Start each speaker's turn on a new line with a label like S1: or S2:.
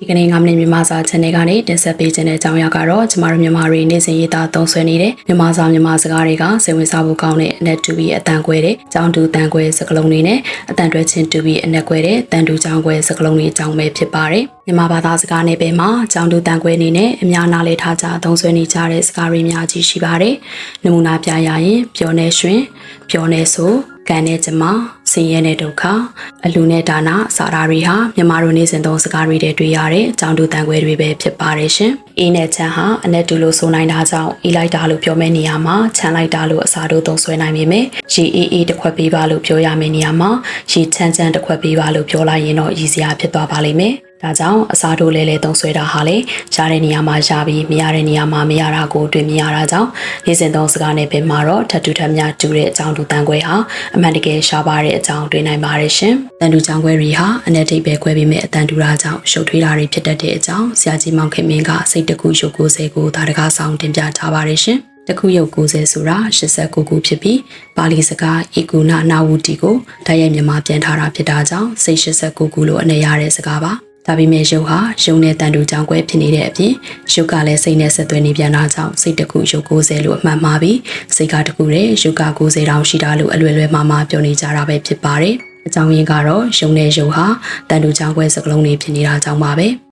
S1: ဒီကနေ့9မိနစ်မြန်မာစာ channel ကနေတင်ဆက်ပေးခြင်းတဲ့အကြောင်းအရာကတော့ကျမတို့မြန်မာတွေနေ့စဉ်ရေးသားသုံးစွဲနေတဲ့မြန်မာစာမြန်မာစကားတွေကစိတ်ဝင်စားဖို့ကောင်းတဲ့အနက်တူပြီးအတန်ခွဲတဲ့ကြောင်းတူတန်ခွဲစကားလုံးတွေနဲ့အတန်တွဲချင်းတူပြီးအနက်ခွဲတဲ့တန်တူကြောင်းခွဲစကားလုံးတွေအကြောင်းပဲဖြစ်ပါတယ်မြန်မာဘာသာစကားနယ်ပယ်မှာကြောင်းတူတန်ခွဲအနေနဲ့အများနာလေထားကြသုံးစွဲနေကြတဲ့စကားတွေအများကြီးရှိပါတယ်နမူနာပြရရင်ပျော်နေရွှင်ပျော်နေဆို ကံနဲ့ကျမဆင်းရဲတဲ့ဒုက္ခအလူနဲ့ဒါနစာရာတွေဟာမြန်မာတို့နေ့စဉ်သုံးစကားတွေတည်းတွေ့ရတဲ့အကြောင်းတူတန်ခွဲတွေပဲဖြစ်ပါတယ်ရှင်။အေးနဲ့ချမ်းဟာအနက်တူလို့ဆိုနိုင်တာကြောင့်အေးလိုက်တာလို့ပြောမယ့်နေရာမှာချမ်းလိုက်တာလို့အစားတို့သုံးဆွဲနိုင်ပေမဲ့ရေအေးအေးတစ်ခွက်ပေးပါလို့ပြောရမယ့်နေရာမှာရေချမ်းချမ်းတစ်ခွက်ပေးပါလို့ပြောလိုက်ရင်တော့ရည်စရာဖြစ်သွားပါလိမ့်မယ်။ ဒါကြောင့်အစားတို့လဲလဲသုံးဆွဲတာဟာလေရတဲ့နေရာမှာရပြီးမရတဲ့နေရာမှာမရတာကိုတွေ့မြင်ရတာကြောင့်နေ့စဉ်သုံးစကားနဲ့ပဲမှာတော့ထပ်တူထပ်မြတူတဲ့အကြောင်းတူတန်ခွဲဟာအမှန်တကယ်ရှားပါတဲ့အကြောင်းတွေ့နိုင်ပါတယ်ရှင်။တန်တူကြောင်းခွဲတွေဟာအ내တိတ်ပဲခွဲပြီးမဲ့အတန်တူတာကြောင့်ရှုပ်ထွေးတာတွေဖြစ်တတ်တဲ့အကြောင်းဆရာကြီးမောင်ခင်မင်းကစိတ်တကူရုပ်90ကိုဒါတကားဆောင်တင်ပြထားပါတယ်ရှင်။တခုရုပ်90ဆိုတာ89ခုဖြစ်ပြီးပါဠိစကားဧကုဏနာဝတီကိုတိုက်ရိုက်မြန်မာပြန်ထားတာဖြစ်တာကြောင့်စိတ်89ခုလို့အနေရတဲ့စကားပါ ဒါပေမဲ့ရုပ်ဟာရုပ်နဲ့တန်တူကြောင့်ကွဲဖြစ်နေတဲ့အပြင်ရုပ်ကလည်းစိတ်နဲ့ဆက်သွယ်နေပြန်တာကြောင့်စိတ်တစ်ခုရုပ်90လို့အမှတ်မှားပြီးစိတ်ကတစ်ခုတည်းရုပ်က90တောင်ရှိတာလို့အလွယ်လွယ်မှားမှားပြောနေကြတာပဲဖြစ်ပါတယ်အကြောင်းရင်းကတော့ရုပ်နဲ့ရုပ်ဟာတန်တူကြောင့်ကွဲစကလုံးတွေဖြစ်နေတာကြောင့်ပါပဲ